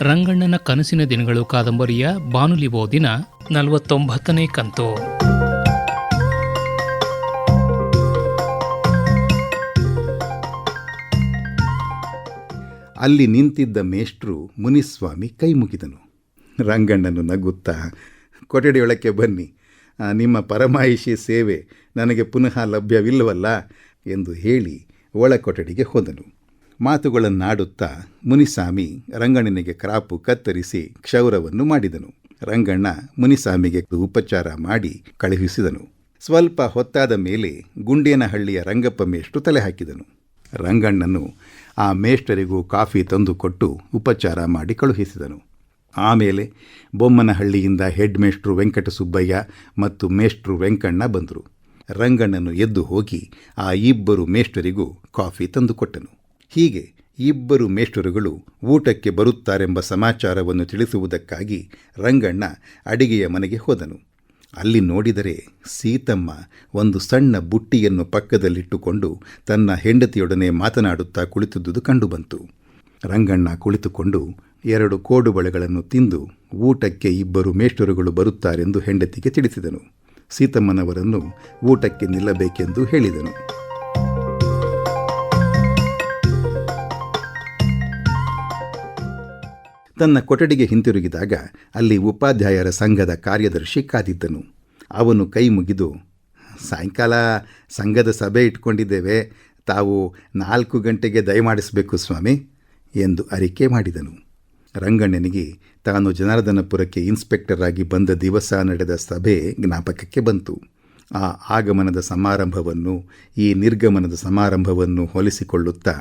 ರಂಗಣ್ಣನ ಕನಸಿನ ದಿನಗಳು ಕಾದಂಬರಿಯ ಬಾನುಲಿ ಓದಿನ ನಲವತ್ತೊಂಬತ್ತನೇ ಕಂತು. ಅಲ್ಲಿ ನಿಂತಿದ್ದ ಮೇಷ್ಟ್ರು ಮುನಿಸ್ವಾಮಿ ಕೈ ಮುಗಿದನು ರಂಗಣ್ಣನು ನಗುತ್ತಾ ಕೊಠಡಿಯೊಳಕ್ಕೆ ಬನ್ನಿ. ನಿಮ್ಮ ಪರಮಾಯಿಷಿ ಸೇವೆ ನನಗೆ ಪುನಃ ಲಭ್ಯವಿಲ್ಲವಲ್ಲ? ಎಂದು ಹೇಳಿ ಒಳ ಕೊಠಡಿಗೆ ಹೋದನು. ಮಾತುಗಳನ್ನಾಡುತ್ತಾ ಮುನಿಸ್ವಾಮಿ ರಂಗಣ್ಣನಿಗೆ ಕ್ರಾಪು ಕತ್ತರಿಸಿ ಕ್ಷೌರವನ್ನು ಮಾಡಿದನು. ರಂಗಣ್ಣ ಮುನಿಸ್ವಾಮಿಗೆ ಉಪಚಾರ ಮಾಡಿ ಕಳುಹಿಸಿದನು. ಸ್ವಲ್ಪ ಹೊತ್ತಾದ ಮೇಲೆ ಗುಂಡೇನಹಳ್ಳಿಯ ರಂಗಪ್ಪ ಮೇಷ್ಟ್ರು ತಲೆ ಹಾಕಿದನು ರಂಗಣ್ಣನು ಆ ಮೇಷ್ಟರಿಗೂ ಕಾಫಿ ತಂದುಕೊಟ್ಟು ಉಪಚಾರ ಮಾಡಿ ಕಳುಹಿಸಿದನು. ಆಮೇಲೆ ಬೊಮ್ಮನಹಳ್ಳಿಯಿಂದ ಹೆಡ್ ಮೇಷ್ಟ್ರು ವೆಂಕಟಸುಬ್ಬಯ್ಯ ಮತ್ತು ಮೇಷ್ಟ್ರು ವೆಂಕಣ್ಣ ಬಂದರು. ರಂಗಣ್ಣನು ಎದ್ದು ಹೋಗಿ ಆ ಇಬ್ಬರು ಮೇಷ್ಟರಿಗೂ ಕಾಫಿ ತಂದುಕೊಟ್ಟನು ಹೀಗೆ ಇಬ್ಬರು ಮೇಷ್ಟರುಗಳು ಊಟಕ್ಕೆ ಬರುತ್ತಾರೆಂಬ ಸಮಾಚಾರವನ್ನು ತಿಳಿಸುವುದಕ್ಕಾಗಿ ರಂಗಣ್ಣ ಅಡಿಗೆಯ ಮನೆಗೆ ಹೋದನು. ಅಲ್ಲಿ ನೋಡಿದರೆ ಸೀತಮ್ಮ ಒಂದು ಸಣ್ಣ ಬುಟ್ಟಿಯನ್ನು ಪಕ್ಕದಲ್ಲಿಟ್ಟುಕೊಂಡು ತನ್ನ ಹೆಂಡತಿಯೊಡನೆ ಮಾತನಾಡುತ್ತಾ ಕುಳಿತಿದ್ದುದು ಕಂಡುಬಂತು. ರಂಗಣ್ಣ ಕುಳಿತುಕೊಂಡು ಎರಡು ಕೋಡುಬಳೆಗಳನ್ನು ತಿಂದು ಊಟಕ್ಕೆ ಇಬ್ಬರು ಮೇಷ್ಟರುಗಳು ಬರುತ್ತಾರೆಂದು ಹೆಂಡತಿಗೆ ತಿಳಿಸಿದನು. ಸೀತಮ್ಮನವರನ್ನು ಊಟಕ್ಕೆ ನಿಲ್ಲಬೇಕೆಂದು ಹೇಳಿದನು. ತನ್ನ ಕೊಠಡಿಗೆ ಹಿಂತಿರುಗಿದಾಗ ಅಲ್ಲಿ ಉಪಾಧ್ಯಾಯರ ಸಂಘದ ಕಾರ್ಯದರ್ಶಿ ಕಾದಿದ್ದನು. ಅವನು ಕೈ ಮುಗಿದು, ಸಾಯಂಕಾಲ ಸಂಘದ ಸಭೆ ಇಟ್ಕೊಂಡಿದ್ದೇವೆ, ತಾವು ನಾಲ್ಕು ಗಂಟೆಗೆ ದಯಮಾಡಿಸಬೇಕು ಸ್ವಾಮಿ, ಎಂದು ಅರಿಕೆ ಮಾಡಿದನು. ರಂಗಣ್ಣನಿಗೆ ತಾನು ಜನಾರ್ದನಪುರಕ್ಕೆ ಇನ್ಸ್ಪೆಕ್ಟರ್ ಆಗಿ ಬಂದ ದಿವಸ ನಡೆದ ಸಭೆ ಜ್ಞಾಪಕಕ್ಕೆ ಬಂತು. ಆ ಆಗಮನದ ಸಮಾರಂಭವನ್ನು, ಈ ನಿರ್ಗಮನದ ಸಮಾರಂಭವನ್ನು ಹೋಲಿಸಿಕೊಳ್ಳುತ್ತಾ,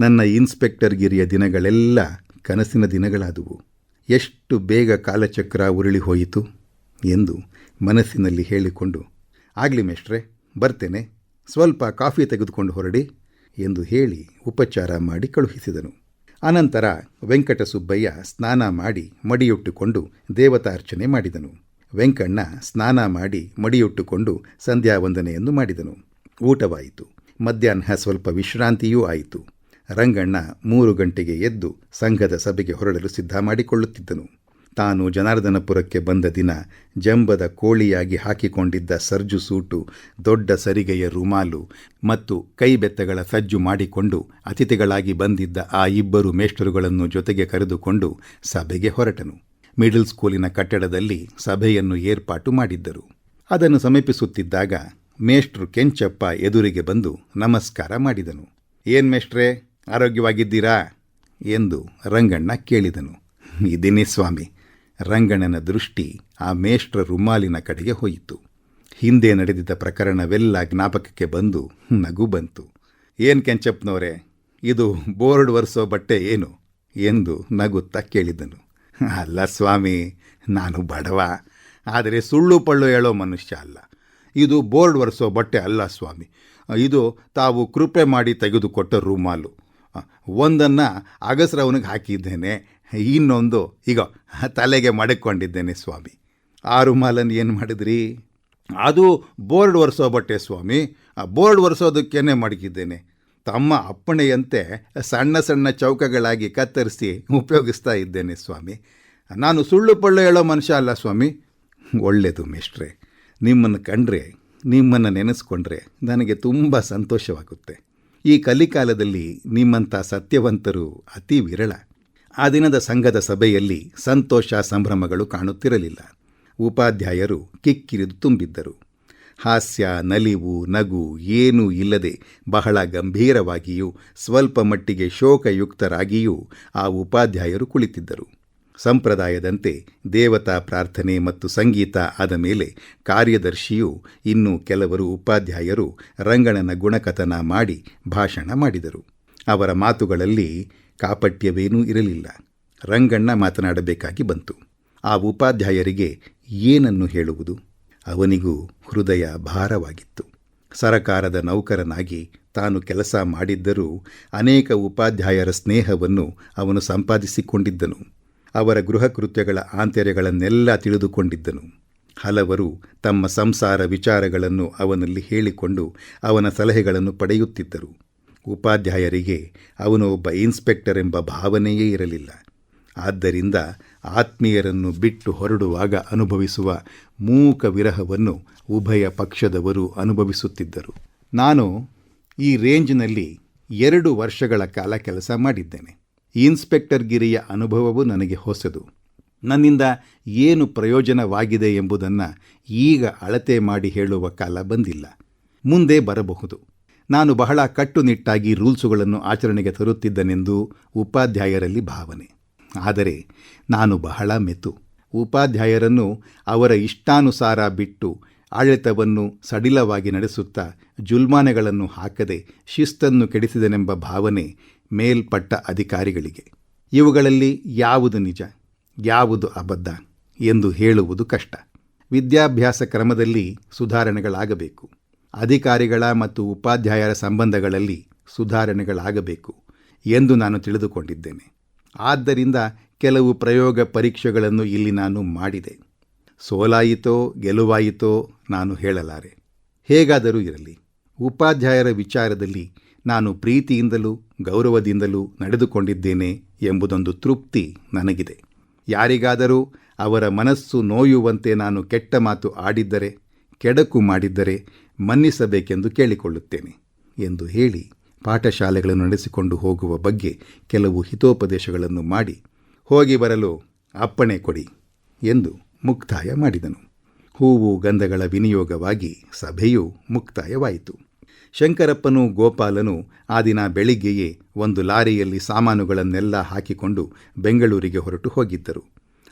ನನ್ನ ಇನ್ಸ್ಪೆಕ್ಟರ್ಗಿರಿಯ ದಿನಗಳೆಲ್ಲ ಕನಸಿನ ದಿನಗಳಾದುವು. ಎಷ್ಟು ಬೇಗ ಕಾಲಚಕ್ರ ಉರುಳಿ ಹೋಯಿತು ಎಂದು ಮನಸ್ಸಿನಲ್ಲಿ ಹೇಳಿಕೊಂಡು, ಆಗಲಿ ಮೇಷ್ಟ್ರೆ, ಬರ್ತೇನೆ, ಸ್ವಲ್ಪ ಕಾಫಿ ತೆಗೆದುಕೊಂಡು ಹೊರಡಿ ಎಂದು ಹೇಳಿ ಉಪಚಾರ ಮಾಡಿ ಕಳುಹಿಸಿದನು. ಅನಂತರ ವೆಂಕಟಸುಬ್ಬಯ್ಯ ಸ್ನಾನ ಮಾಡಿ ಮಡಿಯುಟ್ಟುಕೊಂಡು ದೇವತಾರ್ಚನೆ ಮಾಡಿದನು. ವೆಂಕಣ್ಣ ಸ್ನಾನ ಮಾಡಿ ಮಡಿಯುಟ್ಟುಕೊಂಡು ಸಂಧ್ಯಾವಂದನೆಯನ್ನು ಮಾಡಿದನು. ಊಟವಾಯಿತು. ಮಧ್ಯಾಹ್ನ ಸ್ವಲ್ಪ ವಿಶ್ರಾಂತಿಯೂ ಆಯಿತು. ರಂಗಣ್ಣ ಮೂರು ಗಂಟೆಗೆ ಎದ್ದು ಸಂಘದ ಸಭೆಗೆ ಹೊರಡಲು ಸಿದ್ಧ ಮಾಡಿಕೊಳ್ಳುತ್ತಿದ್ದನು. ತಾನು ಜನಾರ್ದನಪುರಕ್ಕೆ ಬಂದ ದಿನ ಜಂಬದ ಕೋಳಿಯಾಗಿ ಹಾಕಿಕೊಂಡಿದ್ದ ಸರ್ಜು ಸೂಟು, ದೊಡ್ಡ ಸರಿಗೆಯ ರುಮಾಲು ಮತ್ತು ಕೈಬೆತ್ತಗಳ ಸಜ್ಜು ಮಾಡಿಕೊಂಡು ಅತಿಥಿಗಳಾಗಿ ಬಂದಿದ್ದ ಆ ಇಬ್ಬರು ಮೇಷ್ಟರುಗಳನ್ನು ಜೊತೆಗೆ ಕರೆದುಕೊಂಡು ಸಭೆಗೆ ಹೊರಟನು. ಮಿಡಲ್ ಸ್ಕೂಲಿನ ಕಟ್ಟಡದಲ್ಲಿ ಸಭೆಯನ್ನು ಏರ್ಪಾಟು ಮಾಡಿದ್ದರು. ಅದನ್ನು ಸಮೀಪಿಸುತ್ತಿದ್ದಾಗ ಮೇಷ್ಟ್ರು ಕೆಂಚಪ್ಪ ಎದುರಿಗೆ ಬಂದು ನಮಸ್ಕಾರ ಮಾಡಿದನು. ಏನ್ ಮೇಷ್ಟ್ರೇ? ಆರೋಗ್ಯವಾಗಿದ್ದೀರಾ? ಎಂದು ರಂಗಣ್ಣ ಕೇಳಿದನು. ಇದ್ದೀನಿ ಸ್ವಾಮಿ, ರಂಗಣ್ಣನ ದೃಷ್ಟಿ ಆ ಮೇಷ್ಟ್ರ ರುಮಾಲಿನ ಕಡೆಗೆ ಹೋಯಿತು. ಹಿಂದೆ ನಡೆದಿದ್ದ ಪ್ರಕರಣವೆಲ್ಲ ಜ್ಞಾಪಕಕ್ಕೆ ಬಂದು ನಗು ಬಂತು. ಏನು ಕೆಂಚಪ್ಪನವರೇ, ಇದು ಬೋರ್ಡ್ ಒರೆಸೋ ಬಟ್ಟೆ ಏನು? ಎಂದು ನಗುತ್ತಾ ಕೇಳಿದನು. ಅಲ್ಲ ಸ್ವಾಮಿ, ನಾನು ಬಡವ, ಆದರೆ ಸುಳ್ಳು ಪಳ್ಳು ಹೇಳೋ ಮನುಷ್ಯ ಅಲ್ಲ. ಇದು ಬೋರ್ಡ್ ಒರೆಸೋ ಬಟ್ಟೆ ಅಲ್ಲ ಸ್ವಾಮಿ. ಇದು ತಾವು ಕೃಪೆ ಮಾಡಿ ತೆಗೆದುಕೊಟ್ಟ ರೂಮಾಲು. ಒಂದನ್ನು ಅಗಸ್ರವನಿಗೆ ಹಾಕಿದ್ದೇನೆ. ಇನ್ನೊಂದು, ಈಗ ತಲೆಗೆ ಮಡಕೊಂಡಿದ್ದೇನೆ ಸ್ವಾಮಿ. ಆ ರುಮಾಲನ್ನು ಏನು ಮಾಡಿದ್ರಿ? ಅದು ಬೋರ್ಡ್ ಒರೆಸೋ ಬಟ್ಟೆ ಸ್ವಾಮಿ. ಬೋರ್ಡ್ ಒರೆಸೋದಕ್ಕೇನೆ ಮಡಗಿದ್ದೇನೆ. ತಮ್ಮ ಅಪ್ಪಣೆಯಂತೆ ಸಣ್ಣ ಸಣ್ಣ ಚೌಕಗಳಾಗಿ ಕತ್ತರಿಸಿ ಉಪಯೋಗಿಸ್ತಾ ಇದ್ದೇನೆ ಸ್ವಾಮಿ. ನಾನು ಸುಳ್ಳು ಪಳ್ಳು ಹೇಳೋ ಮನುಷ್ಯ ಅಲ್ಲ ಸ್ವಾಮಿ. ಒಳ್ಳೆಯದು ಮೇಷ್ಟ್ರೆ. ನಿಮ್ಮನ್ನು ಕಂಡ್ರೆ, ನಿಮ್ಮನ್ನು ನೆನೆಸ್ಕೊಂಡ್ರೆ ನನಗೆ ತುಂಬ ಸಂತೋಷವಾಗುತ್ತೆ. ಈ ಕಲಿಕಾಲದಲ್ಲಿ ನಿಮ್ಮಂಥ ಸತ್ಯವಂತರು ಅತಿ ವಿರಳ. ಆ ದಿನದ ಸಂಘದ ಸಭೆಯಲ್ಲಿ ಸಂತೋಷ ಸಂಭ್ರಮಗಳು ಕಾಣುತ್ತಿರಲಿಲ್ಲ. ಉಪಾಧ್ಯಾಯರು ಕಿಕ್ಕಿರಿದು ತುಂಬಿದ್ದರು. ಹಾಸ್ಯ, ನಲಿವು, ನಗು ಏನೂ ಇಲ್ಲದೆ ಬಹಳ ಗಂಭೀರವಾಗಿಯೂ, ಸ್ವಲ್ಪ ಮಟ್ಟಿಗೆ ಶೋಕಯುಕ್ತರಾಗಿಯೂ ಆ ಉಪಾಧ್ಯಾಯರು ಕುಳಿತಿದ್ದರು. ಸಂಪ್ರದಾಯದಂತೆ ದೇವತಾ ಪ್ರಾರ್ಥನೆ ಮತ್ತು ಸಂಗೀತ ಆದ ಮೇಲೆ ಕಾರ್ಯದರ್ಶಿಯು ಇನ್ನೂ ಕೆಲವರು ಉಪಾಧ್ಯಾಯರು ರಂಗಣ್ಣನ ಗುಣಕಥನ ಮಾಡಿ ಭಾಷಣ ಮಾಡಿದರು. ಅವರ ಮಾತುಗಳಲ್ಲಿ ಕಾಪಟ್ಯವೇನೂ ಇರಲಿಲ್ಲ. ರಂಗಣ್ಣ ಮಾತನಾಡಬೇಕಾಗಿ ಬಂತು. ಆ ಉಪಾಧ್ಯಾಯರಿಗೆ ಏನನ್ನು ಹೇಳುವುದು? ಅವನಿಗೂ ಹೃದಯ ಭಾರವಾಗಿತ್ತು. ಸರಕಾರದ ನೌಕರನಾಗಿ ತಾನು ಕೆಲಸ ಮಾಡಿದ್ದರೂ ಅನೇಕ ಉಪಾಧ್ಯಾಯರ ಸ್ನೇಹವನ್ನು ಅವನು ಸಂಪಾದಿಸಿಕೊಂಡಿದ್ದನು. ಅವರ ಗೃಹ ಕೃತ್ಯಗಳ ಆಂತರ್ಯಗಳನ್ನೆಲ್ಲ ತಿಳಿದುಕೊಂಡಿದ್ದನು. ಹಲವರು ತಮ್ಮ ಸಂಸಾರ ವಿಚಾರಗಳನ್ನು ಅವನಲ್ಲಿ ಹೇಳಿಕೊಂಡು ಅವನ ಸಲಹೆಗಳನ್ನು ಪಡೆಯುತ್ತಿದ್ದರು. ಉಪಾಧ್ಯಾಯರಿಗೆ ಅವನು ಒಬ್ಬ ಇನ್ಸ್ಪೆಕ್ಟರ್ ಎಂಬ ಭಾವನೆಯೇ ಇರಲಿಲ್ಲ. ಆದ್ದರಿಂದ ಆತ್ಮೀಯರನ್ನು ಬಿಟ್ಟು ಹೊರಡುವಾಗ ಅನುಭವಿಸುವ ಮೂಕ ವಿರಹವನ್ನು ಉಭಯ ಪಕ್ಷದವರು ಅನುಭವಿಸುತ್ತಿದ್ದರು. ನಾನು ಈ ರೇಂಜ್ನಲ್ಲಿ ಎರಡು ವರ್ಷಗಳ ಕಾಲ ಕೆಲಸ ಮಾಡಿದ್ದೇನೆ. ಇನ್ಸ್ಪೆಕ್ಟರ್ ಗಿರಿಯ ಅನುಭವವು ನನಗೆ ಹೊಸದು. ನನ್ನಿಂದ ಏನು ಪ್ರಯೋಜನವಾಗಿದೆ ಎಂಬುದನ್ನು ಈಗ ಅಳತೆ ಮಾಡಿ ಹೇಳುವ ಕಾಲ ಬಂದಿಲ್ಲ. ಮುಂದೆ ಬರಬಹುದು. ನಾನು ಬಹಳ ಕಟ್ಟುನಿಟ್ಟಾಗಿ ರೂಲ್ಸುಗಳನ್ನು ಆಚರಣೆಗೆ ತರುತ್ತಿದ್ದನೆಂದು ಉಪಾಧ್ಯಾಯರಲ್ಲಿ ಭಾವನೆ. ಆದರೆ ನಾನು ಬಹಳ ಮೆತು ಉಪಾಧ್ಯಾಯರನ್ನು ಅವರ ಇಷ್ಟಾನುಸಾರ ಬಿಟ್ಟು ಆಡಳಿತವನ್ನು ಸಡಿಲವಾಗಿ ನಡೆಸುತ್ತಾ ಜುಲ್ಮಾನೆಗಳನ್ನು ಹಾಕದೆ ಶಿಸ್ತನ್ನು ಕೆಡಿಸಿದನೆಂಬ ಭಾವನೆ ಮೇಲ್ಪಟ್ಟ ಅಧಿಕಾರಿಗಳಿಗೆ. ಇವುಗಳಲ್ಲಿ ಯಾವುದು ನಿಜ, ಯಾವುದು ಅಬದ್ಧ ಎಂದು ಹೇಳುವುದು ಕಷ್ಟ. ವಿದ್ಯಾಭ್ಯಾಸ ಕ್ರಮದಲ್ಲಿ ಸುಧಾರಣೆಗಳಾಗಬೇಕು. ಅಧಿಕಾರಿಗಳ ಮತ್ತು ಉಪಾಧ್ಯಾಯರ ಸಂಬಂಧಗಳಲ್ಲಿ ಸುಧಾರಣೆಗಳಾಗಬೇಕು ಎಂದು ನಾನು ತಿಳಿದುಕೊಂಡಿದ್ದೇನೆ. ಆದ್ದರಿಂದ ಕೆಲವು ಪ್ರಯೋಗ ಪರೀಕ್ಷೆಗಳನ್ನು ಇಲ್ಲಿ ನಾನು ಮಾಡಿದೆ. ಸೋಲಾಯಿತೋ, ಗೆಲುವಾಯಿತೋ, ನಾನು ಹೇಳಲಾರೆ. ಹೇಗಾದರೂ ಇರಲಿ, ಉಪಾಧ್ಯಾಯರ ವಿಚಾರದಲ್ಲಿ ನಾನು ಪ್ರೀತಿಯಿಂದಲೂ ಗೌರವದಿಂದಲೂ ನಡೆದುಕೊಂಡಿದ್ದೇನೆ ಎಂಬುದೊಂದು ತೃಪ್ತಿ ನನಗಿದೆ. ಯಾರಿಗಾದರೂ ಅವರ ಮನಸ್ಸು ನೋಯುವಂತೆ ನಾನು ಕೆಟ್ಟ ಮಾತು ಆಡಿದ್ದರೆ, ಕೆಡಕು ಮಾಡಿದ್ದರೆ ಮನ್ನಿಸಬೇಕೆಂದು ಕೇಳಿಕೊಳ್ಳುತ್ತೇನೆ ಎಂದು ಹೇಳಿ ಪಾಠಶಾಲೆಗಳನ್ನು ನಡೆಸಿಕೊಂಡು ಹೋಗುವ ಬಗ್ಗೆ ಕೆಲವು ಹಿತೋಪದೇಶಗಳನ್ನು ಮಾಡಿ, ಹೋಗಿ ಬರಲು ಅಪ್ಪಣೆ ಕೊಡಿ ಎಂದು ಮುಕ್ತಾಯ ಮಾಡಿದನು. ಹೂವು ಗಂಧಗಳ ವಿನಿಯೋಗವಾಗಿ ಸಭೆಯು ಮುಕ್ತಾಯವಾಯಿತು. ಶಂಕರಪ್ಪನೂ ಗೋಪಾಲನು ಆ ದಿನ ಬೆಳಿಗ್ಗೆಯೇ ಒಂದು ಲಾರಿಯಲ್ಲಿ ಸಾಮಾನುಗಳನ್ನೆಲ್ಲ ಹಾಕಿಕೊಂಡು ಬೆಂಗಳೂರಿಗೆ ಹೊರಟು ಹೋಗಿದ್ದರು.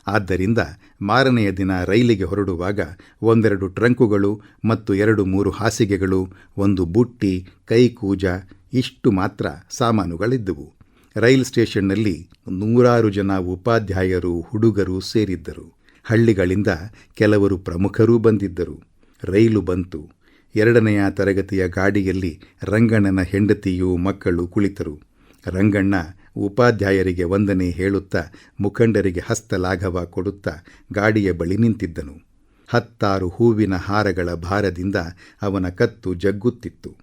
ಆದ್ದರಿಂದ ಮಾರನೆಯ ದಿನ ರೈಲಿಗೆ ಹೊರಡುವಾಗ ಒಂದೆರಡು ಟ್ರಂಕುಗಳು ಮತ್ತು ಎರಡು ಮೂರು ಹಾಸಿಗೆಗಳು, ಒಂದು ಬುಟ್ಟಿ, ಕೈಕೂಜ, ಇಷ್ಟು ಮಾತ್ರ ಸಾಮಾನುಗಳಿದ್ದುವು. ರೈಲ್ ಸ್ಟೇಷನ್ನಲ್ಲಿ ನೂರಾರು ಜನ ಉಪಾಧ್ಯಾಯರು, ಹುಡುಗರು ಸೇರಿದ್ದರು. ಹಳ್ಳಿಗಳಿಂದ ಕೆಲವರು ಪ್ರಮುಖರೂ ಬಂದಿದ್ದರು. ರೈಲು ಬಂತು. ಎರಡನೆಯ ತರಗತಿಯ ಗಾಡಿಯಲ್ಲಿ ರಂಗಣ್ಣನ ಹೆಂಡತಿಯೂ ಮಕ್ಕಳು ಕುಳಿತರು. ರಂಗಣ್ಣ ಉಪಾಧ್ಯಾಯರಿಗೆ ವಂದನೆ ಹೇಳುತ್ತಾ ಮುಖಂಡರಿಗೆ ಹಸ್ತಲಾಘವ ಕೊಡುತ್ತಾ ಗಾಡಿಯ ಬಳಿ ನಿಂತಿದ್ದನು. ಹತ್ತಾರು ಹೂವಿನ ಹಾರಗಳ ಭಾರದಿಂದ ಅವನ ಕತ್ತು ಜಗ್ಗುತ್ತಿತ್ತು.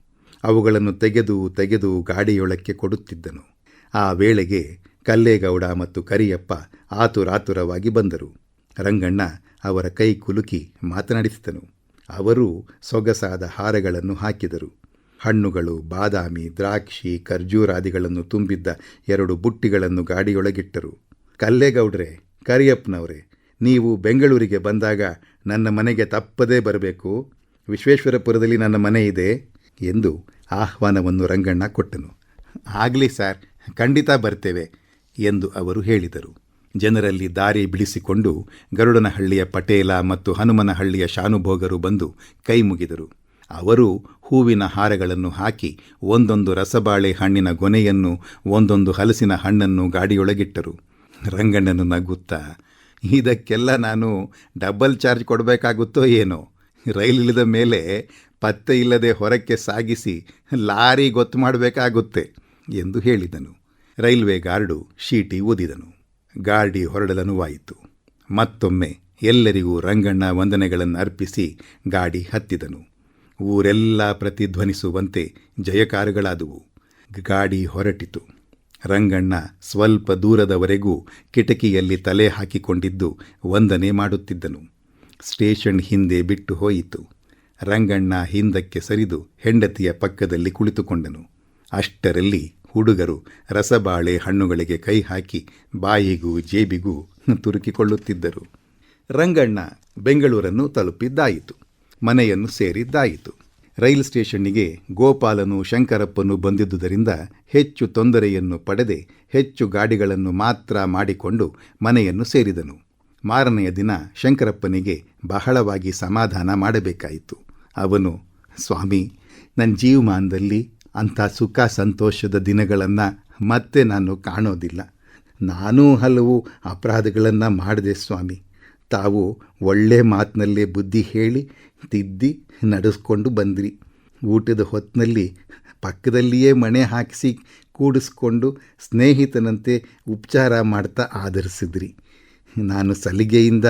ಅವುಗಳನ್ನು ತೆಗೆದು ತೆಗೆದು ಗಾಡಿಯೊಳಕ್ಕೆ ಕೊಡುತ್ತಿದ್ದನು. ಆ ವೇಳೆಗೆ ಕಲ್ಲೇಗೌಡ ಮತ್ತು ಕರಿಯಪ್ಪ ಆತುರಾತುರವಾಗಿ ಬಂದರು. ರಂಗಣ್ಣ ಅವರ ಕೈ ಕುಲುಕಿ ಮಾತನಾಡಿಸಿದನು. ಅವರು ಸೊಗಸಾದ ಹಾರಗಳನ್ನು ಹಾಕಿದರು. ಹಣ್ಣುಗಳು, ಬಾದಾಮಿ, ದ್ರಾಕ್ಷಿ ಖರ್ಜೂರಾದಿಗಳನ್ನು ತುಂಬಿದ್ದ ಎರಡು ಬುಟ್ಟಿಗಳನ್ನು ಗಾಡಿಯೊಳಗಿಟ್ಟರು. ಕಲ್ಲೇಗೌಡ್ರೆ, ಕರಿಯಪ್ಪನವರೇ, ನೀವು ಬೆಂಗಳೂರಿಗೆ ಬಂದಾಗ ನನ್ನ ಮನೆಗೆ ತಪ್ಪದೇ ಬರಬೇಕು. ವಿಶ್ವೇಶ್ವರಪುರದಲ್ಲಿ ನನ್ನ ಮನೆ ಇದೆ ಎಂದು ಆಹ್ವಾನವನ್ನು ರಂಗಣ್ಣ ಕೊಟ್ಟನು. ಆಗಲಿ ಸರ್, ಖಂಡಿತ ಬರ್ತೇವೆ ಎಂದು ಅವರು ಹೇಳಿದರು. ಜನರಲ್ಲಿ ದಾರಿ ಬಿಡಿಸಿಕೊಂಡು ಗರುಡನಹಳ್ಳಿಯ ಪಟೇಲ ಮತ್ತು ಹನುಮನಹಳ್ಳಿಯ ಶಾನುಭೋಗರು ಬಂದು ಕೈ ಮುಗಿದರು. ಅವರು ಹೂವಿನ ಹಾರಗಳನ್ನು ಹಾಕಿ ಒಂದೊಂದು ರಸಬಾಳೆ ಹಣ್ಣಿನ ಗೊನೆಯನ್ನು, ಒಂದೊಂದು ಹಲಸಿನ ಹಣ್ಣನ್ನು ಗಾಡಿಯೊಳಗಿಟ್ಟರು. ರಂಗಣ್ಣನು ನಗುತ್ತಾ, ಇದಕ್ಕೆಲ್ಲ ನಾನು ಡಬಲ್ ಚಾರ್ಜ್ ಕೊಡಬೇಕಾಗುತ್ತೋ ಏನೋ? ರೈಲಿಳಿದ ಮೇಲೆ ಪತ್ತೆ ಇಲ್ಲದೆ ಹೊರಕ್ಕೆ ಸಾಗಿಸಿ ಲಾರಿ ಗೊತ್ತು ಮಾಡಬೇಕಾಗುತ್ತೆ ಎಂದು ಹೇಳಿದನು. ರೈಲ್ವೆ ಗಾರ್ಡು ಶೀಟಿ ಓದಿದನು ಗಾಡಿ ಹೊರಡಲನುವಾಯಿತು. ಮತ್ತೊಮ್ಮೆ ಎಲ್ಲರಿಗೂ ರಂಗಣ್ಣ ವಂದನೆಗಳನ್ನು ಅರ್ಪಿಸಿ ಗಾಡಿ ಹತ್ತಿದನು. ಊರೆಲ್ಲ ಪ್ರತಿಧ್ವನಿಸುವಂತೆ ಜಯಕಾರಗಳಾದುವು. ಗಾಡಿ ಹೊರಟಿತು. ರಂಗಣ್ಣ ಸ್ವಲ್ಪ ದೂರದವರೆಗೂ ಕಿಟಕಿಯಲ್ಲಿ ತಲೆ ಹಾಕಿಕೊಂಡಿದ್ದು ವಂದನೆ ಮಾಡುತ್ತಿದ್ದನು. ಸ್ಟೇಷನ್ ಹಿಂದೆ ಬಿಟ್ಟು ಹೋಯಿತು. ರಂಗಣ್ಣ ಹಿಂದಕ್ಕೆ ಸರಿದು ಹೆಂಡತಿಯ ಪಕ್ಕದಲ್ಲಿ ಕುಳಿತುಕೊಂಡನು. ಅಷ್ಟರಲ್ಲಿ ಹುಡುಗರು ರಸಬಾಳೆ ಹಣ್ಣುಗಳಿಗೆ ಕೈ ಹಾಕಿ ಬಾಯಿಗೂ ಜೇಬಿಗೂ ತುರುಕಿಕೊಳ್ಳುತ್ತಿದ್ದರು. ರಂಗಣ್ಣ ಬೆಂಗಳೂರನ್ನು ತಲುಪಿದ್ದಾಯಿತು. ಮನೆಯನ್ನು ಸೇರಿದ್ದಾಯಿತು. ರೈಲ್ ಸ್ಟೇಷನ್ನಿಗೆ ಗೋಪಾಲನು ಶಂಕರಪ್ಪನು ಬಂದಿದ್ದುದರಿಂದ ಹೆಚ್ಚು ತೊಂದರೆಯನ್ನು ಪಡೆದೆ ಹೆಚ್ಚು ಗಾಡಿಗಳನ್ನು ಮಾತ್ರ ಮಾಡಿಕೊಂಡು ಮನೆಯನ್ನು ಸೇರಿದನು. ಮಾರನೆಯ ದಿನ ಶಂಕರಪ್ಪನಿಗೆ ಬಹಳವಾಗಿ ಸಮಾಧಾನ ಮಾಡಬೇಕಾಯಿತು. ಅವನು, ಸ್ವಾಮಿ ನನ್ನ ಜೀವಮಾನದಲ್ಲಿ ಅಂಥ ಸುಖ ಸಂತೋಷದ ದಿನಗಳನ್ನು ಮತ್ತೆ ನಾನು ಕಾಣೋದಿಲ್ಲ. ನಾನೂ ಹಲವು ಅಪರಾಧಗಳನ್ನು ಮಾಡಿದೆ ಸ್ವಾಮಿ. ತಾವು ಒಳ್ಳೆ ಮಾತಿನಲ್ಲೇ ಬುದ್ಧಿ ಹೇಳಿ, ತಿದ್ದಿ, ನಡೆಸ್ಕೊಂಡು ಬಂದ್ರಿ. ಊಟದ ಹೊತ್ತಿನಲ್ಲಿ ಪಕ್ಕದಲ್ಲಿಯೇ ಮಣೆ ಹಾಕಿಸಿ ಕೂಡಿಸ್ಕೊಂಡು ಸ್ನೇಹಿತನಂತೆ ಉಪಚಾರ ಮಾಡ್ತಾ ಆಧರಿಸಿದ್ರಿ. ನಾನು ಸಲಿಗೆಯಿಂದ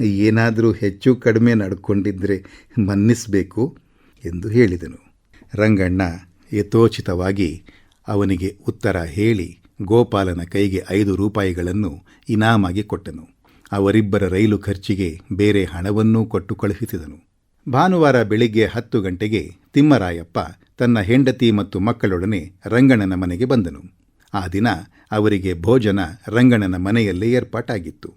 ಏನಾದರೂ ಹೆಚ್ಚು ಕಡಿಮೆ ನಡ್ಕೊಂಡಿದ್ದರೆ ಮನ್ನಿಸಬೇಕು ಎಂದು ಹೇಳಿದನು. ರಂಗಣ್ಣ ಯಥೋಚಿತವಾಗಿ ಅವನಿಗೆ ಉತ್ತರ ಹೇಳಿ ಗೋಪಾಲನ ಕೈಗೆ ಐದು ರೂಪಾಯಿಗಳನ್ನು ಇನಾಮಾಗಿ ಕೊಟ್ಟನು. ಅವರಿಬ್ಬರ ರೈಲು ಖರ್ಚಿಗೆ ಬೇರೆ ಹಣವನ್ನೂ ಕೊಟ್ಟು ಕಳುಹಿಸಿದನು. ಭಾನುವಾರ ಬೆಳಿಗ್ಗೆ ಹತ್ತು ಗಂಟೆಗೆ ತಿಮ್ಮರಾಯಪ್ಪ ತನ್ನ ಹೆಂಡತಿ ಮತ್ತು ಮಕ್ಕಳೊಡನೆ ರಂಗಣ್ಣನ ಮನೆಗೆ ಬಂದನು. ಆ ದಿನ ಅವರಿಗೆ ಭೋಜನ ರಂಗಣ್ಣನ ಮನೆಯಲ್ಲೇ ಏರ್ಪಾಟಾಗಿತ್ತು.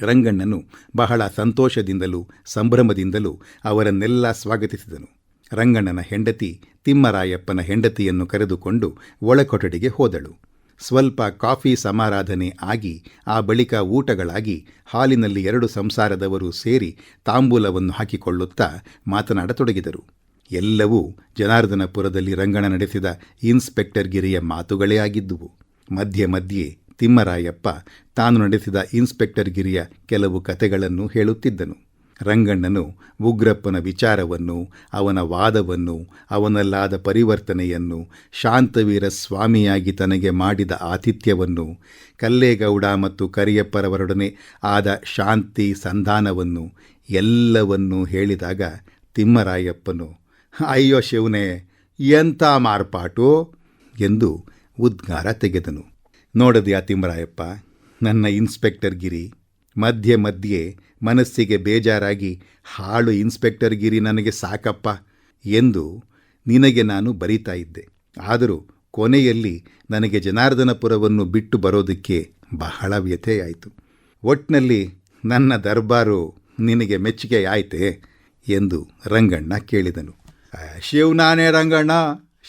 ರಂಗಣ್ಣನು ಬಹಳ ಸಂತೋಷದಿಂದಲೂ ಸಂಭ್ರಮದಿಂದಲೂ ಅವರನ್ನೆಲ್ಲ ಸ್ವಾಗತಿಸಿದನು. ರಂಗಣ್ಣನ ಹೆಂಡತಿ ತಿಮ್ಮರಾಯಪ್ಪನ ಹೆಂಡತಿಯನ್ನು ಕರೆದುಕೊಂಡು ಒಳಕೊಠಡಿಗೆ ಹೋದಳು. ಸ್ವಲ್ಪ ಕಾಫಿ ಸಮಾರಾಧನೆ ಆಗಿ, ಆ ಬಳಿಕ ಊಟಗಳಾಗಿ, ಹಾಲಿನಲ್ಲಿ ಎರಡು ಸಂಸಾರದವರು ಸೇರಿ ತಾಂಬೂಲವನ್ನು ಹಾಕಿಕೊಳ್ಳುತ್ತಾ ಮಾತನಾಡತೊಡಗಿದರು. ಎಲ್ಲವೂ ಜನಾರ್ದನಪುರದಲ್ಲಿ ರಂಗಣ ನಡೆಸಿದ ಇನ್ಸ್ಪೆಕ್ಟರ್ ಗಿರಿಯ ಮಾತುಗಳೇ ಆಗಿದ್ದುವು. ಮಧ್ಯೆ ಮಧ್ಯೆ ತಿಮ್ಮರಾಯಪ್ಪ ತಾನು ನಡೆಸಿದ ಇನ್ಸ್ಪೆಕ್ಟರ್ ಗಿರಿಯ ಕೆಲವು ಕತೆಗಳನ್ನು ಹೇಳುತ್ತಿದ್ದನು. ರಂಗಣ್ಣನು ಉಗ್ರಪ್ಪನ ವಿಚಾರವನ್ನು, ಅವನ ವಾದವನ್ನು, ಅವನಲ್ಲಾದ ಪರಿವರ್ತನೆಯನ್ನು, ಶಾಂತವೀರ ಸ್ವಾಮಿಯಾಗಿ ತನಗೆ ಮಾಡಿದ ಆತಿಥ್ಯವನ್ನು, ಕಲ್ಲೇಗೌಡ ಮತ್ತು ಕರಿಯಪ್ಪರವರೊಡನೆ ಆದ ಶಾಂತಿ ಸಂಧಾನವನ್ನು ಎಲ್ಲವನ್ನೂ ಹೇಳಿದಾಗ ತಿಮ್ಮರಾಯಪ್ಪನು, ಅಯ್ಯೋ ಶಿವನೇ, ಎಂಥ ಮಾರ್ಪಾಟು? ಎಂದು ಉದ್ಗಾರ ತೆಗೆದನು. ನೋಡದೆಯಾ ತಿಮ್ಮರಾಯಪ್ಪ, ನನ್ನ ಇನ್ಸ್ಪೆಕ್ಟರ್ ಗಿರಿ, ಮಧ್ಯೆ ಮಧ್ಯೆ ಮನಸ್ಸಿಗೆ ಬೇಜಾರಾಗಿ ಹಾಳು ಇನ್ಸ್ಪೆಕ್ಟರ್ ಗಿರಿ ನನಗೆ ಸಾಕಪ್ಪ ಎಂದು ನಿನಗೆ ನಾನು ಬರೀತಾ ಇದ್ದೆ. ಆದರೂ ಕೊನೆಯಲ್ಲಿ ನನಗೆ ಜನಾರ್ದನಪುರವನ್ನು ಬಿಟ್ಟು ಬರೋದಕ್ಕೆ ಬಹಳ ವ್ಯಥೆಯಾಯಿತು. ಒಟ್ನಲ್ಲಿ ನನ್ನ ದರ್ಬಾರು ನಿನಗೆ ಮೆಚ್ಚುಗೆ ಆಯ್ತೆ ಎಂದು ರಂಗಣ್ಣ ಕೇಳಿದನು. "ಆ, ಶಿವನಾಣೆ ರಂಗಣ್ಣ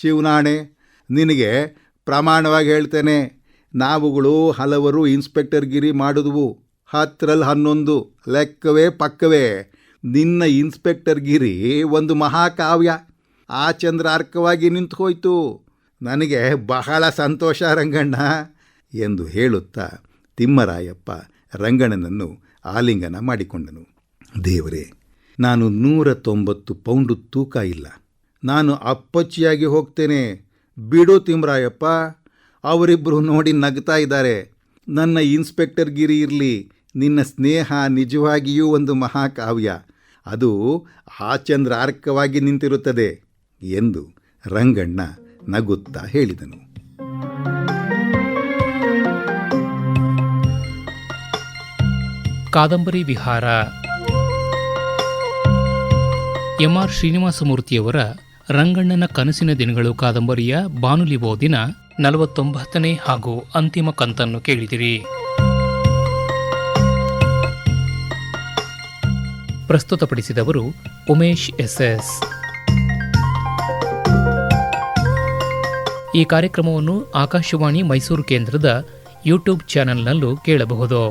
ಶಿವನಾಣೆ ನಿನಗೆ ಪ್ರಮಾಣವಾಗಿ ಹೇಳ್ತೇನೆ ನಾವುಗಳು ಹಲವರು ಇನ್ಸ್ಪೆಕ್ಟರ್ ಗಿರಿ ಮಾಡಿದ್ವು. ಹತ್ತರಲ್ಲಿ ಹನ್ನೊಂದು. ಲೆಕ್ಕವೇ ಪಕ್ಕವೇ. ನಿನ್ನ ಇನ್ಸ್ಪೆಕ್ಟರ್ ಗಿರಿ ಒಂದು ಮಹಾಕಾವ್ಯ. ಆ ಚಂದ್ರಾರ್ಕವಾಗಿ ನಿಂತು ಹೋಯ್ತು. ನನಗೆ ಬಹಳ ಸಂತೋಷ ರಂಗಣ್ಣ ಎಂದು ಹೇಳುತ್ತಾ ತಿಮ್ಮರಾಯಪ್ಪ ರಂಗಣ್ಣನನ್ನು ಆಲಿಂಗನ ಮಾಡಿಕೊಂಡನು. ದೇವರೇ, ನಾನು ನೂರ ತೊಂಬತ್ತು ಪೌಂಡು ತೂಕ ಇಲ್ಲ. ನಾನು ಅಪ್ಪಚ್ಚಿಯಾಗಿ ಹೋಗ್ತೇನೆ. ಬಿಡು ತಿಮ್ಮರಾಯಪ್ಪ. ಅವರಿಬ್ಬರು ನೋಡಿ ನಗ್ತಾ ಇದ್ದಾರೆ. ನನ್ನ ಇನ್ಸ್ಪೆಕ್ಟರ್ ಗಿರಿ ಇರಲಿ. ನಿನ್ನ ಸ್ನೇಹ ನಿಜವಾಗಿಯೂ ಒಂದು ಮಹಾಕಾವ್ಯ. ಅದು ಆಚಂದ್ರಾರ್ಕವಾಗಿ ನಿಂತಿರುತ್ತದೆ ಎಂದು ರಂಗಣ್ಣ ನಗುತ್ತಾ ಹೇಳಿದನು. ಕಾದಂಬರಿ ವಿಹಾರ. ಎಂ ಆರ್ ಶ್ರೀನಿವಾಸಮೂರ್ತಿಯವರ ರಂಗಣ್ಣನ ಕನಸಿನ ದಿನಗಳು ಕಾದಂಬರಿಯ ಬಾನುಲಿ ಓದಿನ ನಲವತ್ತೊಂಬತ್ತನೇ ಹಾಗೂ ಅಂತಿಮ ಕಂತನ್ನು ಕೇಳಿದಿರಿ. ಪ್ರಸ್ತುತಪಡಿಸಿದವರು ಉಮೇಶ್ ಎಸ್ಎಸ್. ಈ ಕಾರ್ಯಕ್ರಮವನ್ನು ಆಕಾಶವಾಣಿ ಮೈಸೂರು ಕೇಂದ್ರದ ಯೂಟ್ಯೂಬ್ ಚಾನೆಲ್ನಲ್ಲೂ ಕೇಳಬಹುದು.